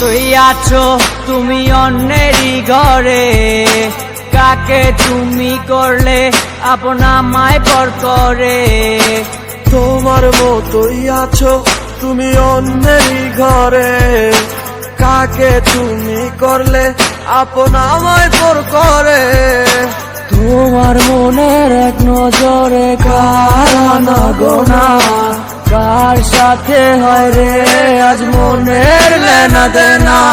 তুই আছো তুমি অন্যেরই ঘরে? কাকে তুমি করলে আপনা মায় পর করে? তোমার মতোই আছো তুমি অন্যেরই ঘরে। কাকে তুমি করলে আপন আমায় পর করে? তোমার মনের এক নজরে কারানা গোনা? কার সাথে হয় রে? আজ মনের লেনা দেনা।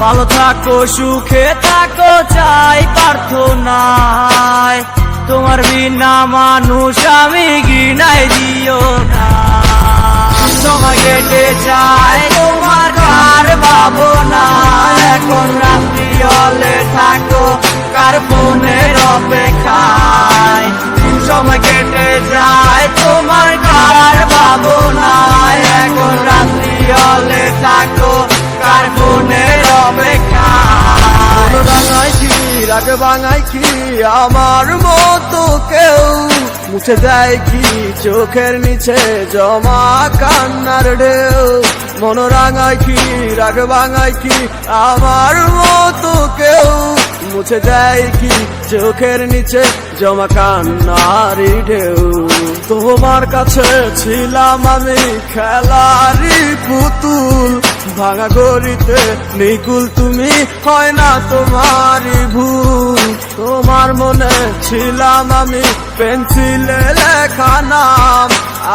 ভালো থাকো, সুখে থাকো, চাই প্রার্থনায়। তোমার বিনা মানুষ আমি গিনাই দিও না। সময় কেটে যায়, তোমার কার ভাবনা? এখন রাত্রি হলে থাকো, কার ফোনের অপেক্ষায়? সময় কেটে যায় ভাঙাই কি আমার মতো কেউ? মুছে দেয় কি চোখের নিচে জমা কান্নার ঢেউ? মন রাঙাই কি, রাগ বাঙায় কি আমার মতো কেউ? মুছে দেয় কি চোখের নিচে জমা কান্নার ঢেউ? তোমার কাছে ছিলাম আমি খেলারি পুতুল ভাঙা গড়িতে নিকুল তুমি হয় না তোমারই ভুল। তোমার মনে ছিলাম আমি পেন্সিলে লেখা নাম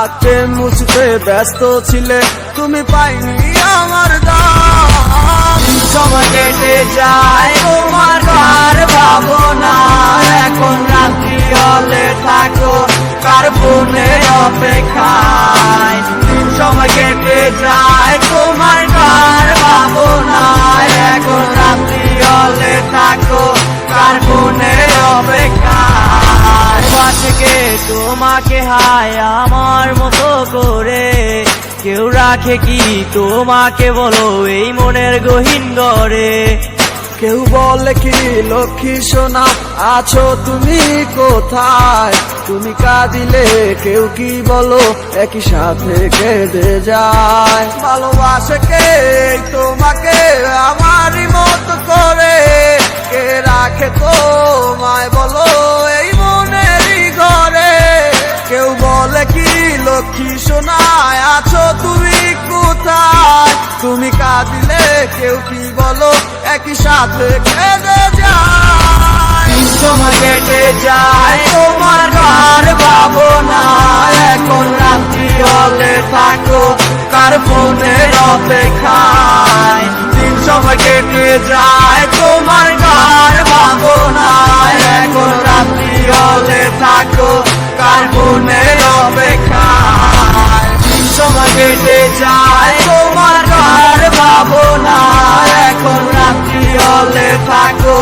আতে মুছতে ব্যস্ত ছিলে, তুমি পাইনি আমার দাম। সময় কেটে যায়, তোমার ভাবনা। অপেক্ষায় সময় কেটে যায় তোমার কার ভাবনা এখন রাত্রি হলে থাকো, কার ফোনের অপেক্ষায়। তোমাকে হায় আমার মতো করে, কেউ রাখে কি তোমাকে বলো, এই মনের গহীন গড়ে কেউ বলে কি লক্ষ্মী সোনা? আছো তুমি কোথায়? তুমি কাঁদিলে কেউ কি বলো? একই সাথে কেঁদে যায়। ভালোবাসে কে? তোমাকে আমারই মতো করে। কে রাখে তোমায় বলো? এই মনেরই ঘরে। কেউ বলে কি লক্ষ্মী সোনায়? আছো তুমি কোথায়? তুমি কাঁদিলে কেউ কি বলো? একই সাথে কেঁদে যায়। কেটে যায়, তোমার কার ভাবনা এখন রাত্রি হলে থাকো, কার ফোনের অপেক্ষায়? দিন সময় কেটে যায়, তোমার কার ভাবনা এখন রাত্রি হলে থাকো, কার ফোনের অপেক্ষায়? দিন সময় কেটে যায় থাকো,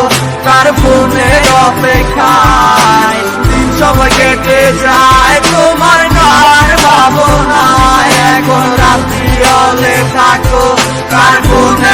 তার ফোনের অপেক্ষায়। দিন সব কেটে যায়, তোমার নার ভাবনায়। এখন রাত্রি হলে থাকো, তার ফোনে